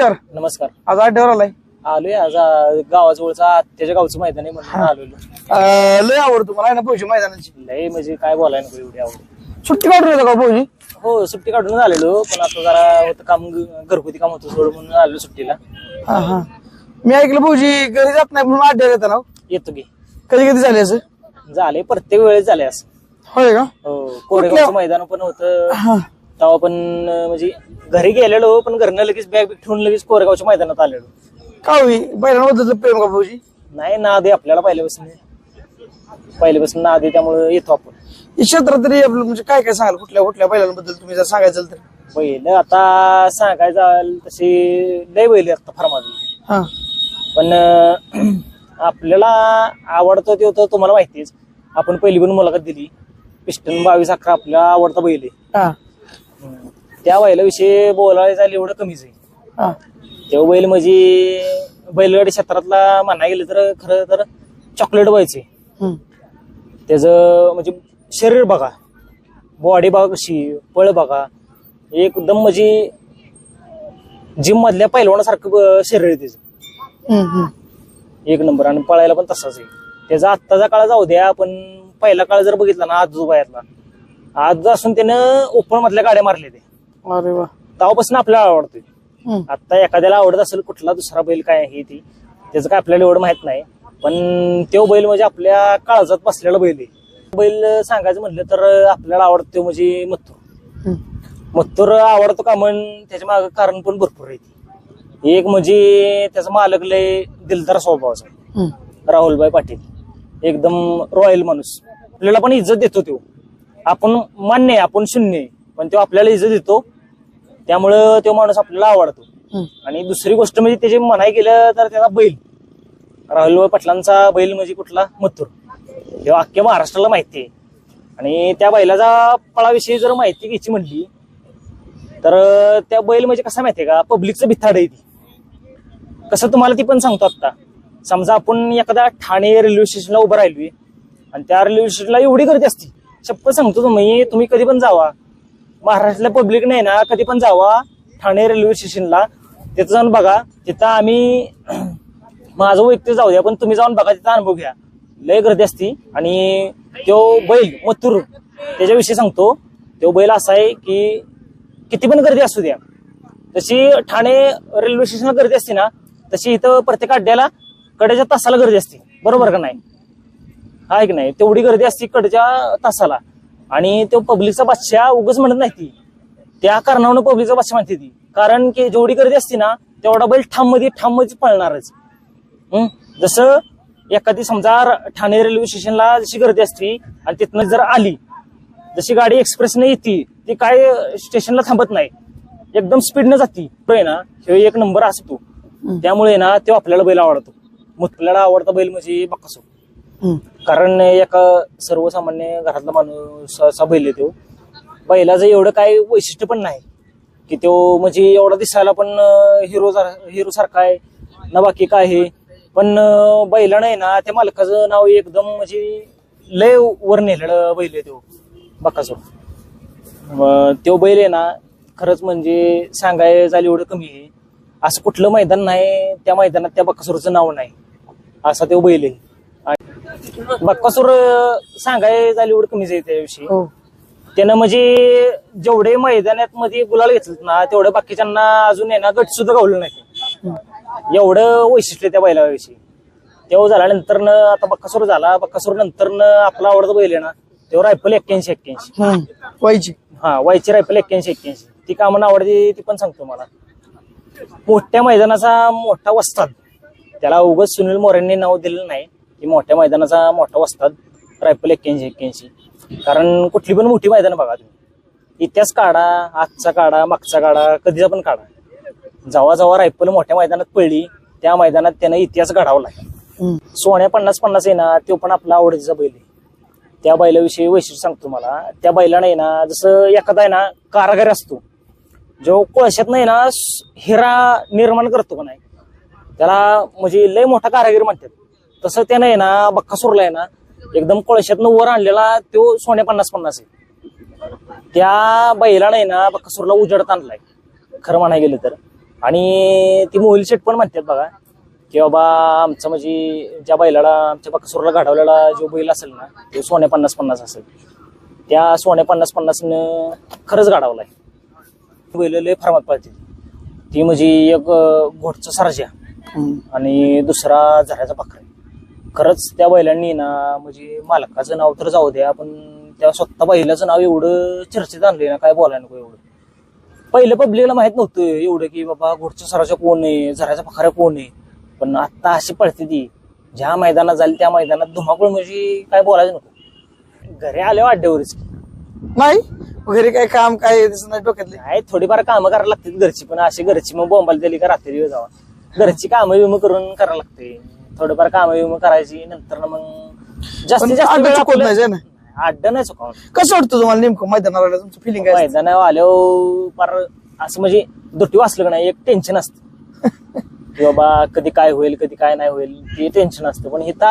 नमस्कार. नमस्कार. आज आड्यावर आलाय. आलोय. आज आ, गावाजवळचा आत्याच्या गावचं मैदान आहे म्हणून आलेलो. अं, लय आवड तुम्हाला आहे ना भाऊजी मैदानाची? लय म्हणजे काय बोलाय नको एवढी आवड. सुट्टी काढून येतो का भाऊजी? हो सुट्टी काढून आलेलो पण आता जरा होतं काम घरगुती काम होतं थोडं म्हणून आलो सुट्टीला. हा हा. मी ऐकलं भाऊजी घरी जात नाही म्हणून आड्यावर येतं ना येतो की. कधी कधी झाले असं? झाले प्रत्येक वेळेस झाले असं. होय का? हो कोरेगावचं मैदान पण होतं. हा. तेव्हा पण अं, म्हणजे घरी गेलेलो पण घरनं लगेच बॅग बिग ठेवून लगेच कोरेगावच्या मैदानात आलेलो. का होई? बैलांबद्दल प्रेम का भाऊजी? नाही नाद आहे आपल्याला पहिल्यापासून पहिल्यापासून नाद आहे त्यामुळे येतो आपण. या क्षेत्रात तरी आपलं म्हणजे काय काय सांगाल? कुठल्या कुठल्या बैलांबद्दल तुम्ही जर सांगायचं तर? बैल आता सांगायचं झालं तशी लय बैल आता फार माझी हा. पण अं, आपल्याला आवडतो ते होतं तुम्हाला माहितीच. आपण पहिली पण मुलाखत दिली. पिस्टन बावीस अकरा आपला आवडता बैल आहे. हा. त्या बैलाविषयी बोलायला जायला एवढं कमीच आहे. हा. तेव्हा बैल म्हणजे बैलगाडी क्षेत्रातला म्हणायला गेलं तर खरं तर चॉकलेट व्हायचे. त्याचं म्हणजे शरीर बघा बॉडी बघा कशी पळ बघा. एकदम म्हणजे जिम मधल्या पैलवानासारखं शरीर आहे त्याचं. एक नंबर. आणि पळायला पण तसाच आहे. त्याचा आत्ताचा काळ जाऊ द्या पण पहिला काळ जर बघितला ना आज वयातला आज असून त्यानं ओपन मधल्या गाड्या मारल्या ते अरे वा. तेव्हापासून आपल्याला आवडतोय. हम्म. आता एखाद्याला आवडत असेल कुठला दुसरा बैल काय आहे ती त्याचं काय आपल्याला एवढं माहीत नाही. पण तो बैल म्हणजे आपल्या काळजात बसलेला बैल आहे. बैल सांगायचं म्हणलं तर आपल्याला आवडतो म्हणजे मथुर. मथुर आवडतो का म्हण त्याच्यामागे कारण पण भरपूर आहे एक म्हणजे त्याचा मालक लय दिलदार स्वभावाचा. राहुलभाई पाटील. एकदम रॉयल माणूस. आपल्याला पण इज्जत देतो तो. आपण मान्य आहे आपण शून्य आहे. पण तो आपल्याला इज्जत देतो. त्यामुळं तो माणूस आपल्याला आवडतो. आणि दुसरी गोष्ट म्हणजे त्याची म्हणाय गेलं तर त्याचा बैल. राहुलभाई पाटलांचा बैल म्हणजे कुठला? मथुर. तेव्हा अख्ख्या महाराष्ट्राला माहिती आहे. आणि त्या बैलाचा पळाविषयी जर माहिती घ्यायची म्हणली तर त्या बैल म्हणजे कसा माहितीये का? पब्लिकचं भिथाड आहे ती. कसं तुम्हाला ती पण सांगतो आता समजा आपण एखाद्या ठाणे रेल्वे स्टेशनला उभं राहिलोय आणि त्या रेल्वे स्टेशनला एवढी गर्दी असती. चप्प सांगतो तुम्ही तुम्ही कधी पण जावा. महाराष्ट्रातल्या पब्लिक नाही ना कधी पण जावा ठाणे रेल्वे स्टेशनला तिथं जाऊन बघा तिथं आम्ही माझं वैयक्तिक जाऊ द्या पण तुम्ही जाऊन बघा तिथं अनुभव घ्या. लय गर्दी असती आणि तो बैल मथुर त्याच्याविषयी सांगतो. तो बैल असा आहे की किती पण गर्दी असू द्या. तशी ठाणे रेल्वे स्टेशनला गर्दी असते ना तशी इथं प्रत्येक अड्ड्याला कड्याच्या तासाला गर्दी असते. बरोबर का नाही? आहे की नाही तेवढी गर्दी असते कडच्या तासाला. आणि तो पब्लिकचा बादशाह उगच म्हणत नाही ती. त्या कारणानं पब्लिकचा बादशाह म्हणते ती. कारण की जेवढी गर्दी असते ना तेवढा बैल ठाममध्ये ठाममध्ये पळणारच. हं? जसं एखादी समजा ठाणे रेल्वे स्टेशनला जशी गर्दी असते आणि तिथनं जर आली जशी गाडी एक्सप्रेसने येते ती काय स्टेशनला थांबत नाही. एकदम स्पीडनं जाती. ना हे एक नंबर असतो. त्यामुळे ना तो आपल्याला बैल आवडतो. मग आपल्याला आवडता बैल म्हणजे बक्कासो. कारण एका सर्वसामान्य घरातला माणूस असा बैल आहे तो. बैलाचं एवढं काय वैशिष्ट्य पण नाही. की तो म्हणजे एवढा दिसायला पण हिरो हिरो सारखा आहे. ना बाकी काय आहे. पण बैला बैलानं आहे ना त्या मालकाचं नाव एकदम म्हणजे लय वर नेलेलं बैल आहे तो. बक्कासो तो बैल आहे ना खरंच म्हणजे सांगाय झालं एवढं कमी आहे. असं कुठलं मैदान नाही त्या मैदानात त्या बक्कासूरचं नाव नाही. असा तो बैल आहे. बक्कासूर सांगाय झालं एवढं कमीच आहे त्याविषयी हो. त्यानं म्हणजे जेवढे मैदानात मध्ये गुलाल घेतलेत ना तेवढे बाकीच्यांना अजून आहे ना गट सुद्धा गावलं नाही. एवढं वैशिष्ट्य त्या बैलाविषयी. तेव्हा झाल्यानंतर आता बक्कासूर झाला बक्कासूर नंतर आपला आवडता बैल आहे ना तेव्हा रायफल एक्क्याऐंशी एक्क्याऐंशी. व्हायची हा वायची रायफल एक्क्याऐंशी एक्क्याऐंशी. ती कामं आवडते ती पण सांगतो मला. मोठ्या मैदानाचा मोठा वस्ताद. त्याला उगाच सुनील मोरेंनी नाव दिलेलं नाही. की मोठ्या मैदानाचा मोठा वस्ताद रायफल एक्क्याऐंशी एक्क्याऐंशी. कारण कुठली पण मोठी मैदान बघा तुम्ही. इतिहास काढा आजचा काढा मागचा काढा कधीचा पण काढा. जेव्हा जेव्हा रायफल मोठ्या मैदानात पडली त्या मैदानात त्यानं इतिहास घडवला. सोन्या पन्नास पन्नास आहे ना तो पण आपला आवडीचा बैल आहे. त्या बैलाविषयी वैशिष्ट्य सांगतो मला त्या बैलानं आहे ना जसं एखादा आहे ना कारागार असतो. जो कोळशात नाही ना हिरा निर्माण करतो का नाही? त्याला म्हणजे लय मोठा कारागीर म्हणतात. तसं त्यानं आहे ना बक्कासूरला आहे ना एकदम कोळशातनं वर आणलेला तो सोन्या पन्नास पन्नास आहे. त्या बैलानं आहे ना बक्कासूरला उजडत आणलाय. खरं म्हणाय गेलं तर. आणि ती मोहिल शेट पण म्हणतात बघा की बाबा आमचं म्हणजे ज्या बैलाला आमच्या बकासूरला घडवलेला जो बैल असेल ना तो सोन्या पन्नास पन्नास असेल. त्या सोन्या पन्नास पन्नासनं खरंच गाडावलाय बैल लय फार्मात पाळते. ती म्हणजे एक घोटचं सरजा. आणि दुसरा झऱ्याचा पाखरे खरंच त्या बैलांनी ना म्हणजे मालकाचं नाव तर जाऊ द्या पण त्या स्वतः बैलाचं नाव एवढं चर्चेत आणले ना काय बोलायला नको एवढं. पहिलं पब्लिकला माहीत नव्हतं एवढं की बाबा घोडच्या सराच्या कोण आहे झऱ्याचा पखारा कोण आहे. पण आता अशी पडते ती ज्या मैदानात झाली त्या मैदानात धुमाकूळ म्हणजे काय बोलायचं नको. घरी आले वाड्यावरच नाही घरी काय काम काय नाही डोक्यातले. काय थोडीफार कामं करायला लागतात घरची पण अशी घरची मग बोंबाला दिली का रात्री जावा. घरची कामं विमं करून करायला लागते. थोडीफार कामं विमं करायची नंतर मग जास्तीत जास्त वेळ चुकवत नाही, ना? अड्डा नाही कसं वाटतं तुम्हाला नेमकं मैदानावर आलं तुमचं फिलिंग काय असतं? मैदानावर आल्यावर फार असं म्हणजे दुटी वाचलं का नाही एक टेन्शन असतं की बाबा कधी काय होईल कधी काय नाही होईल ते टेन्शन असतं पण इथं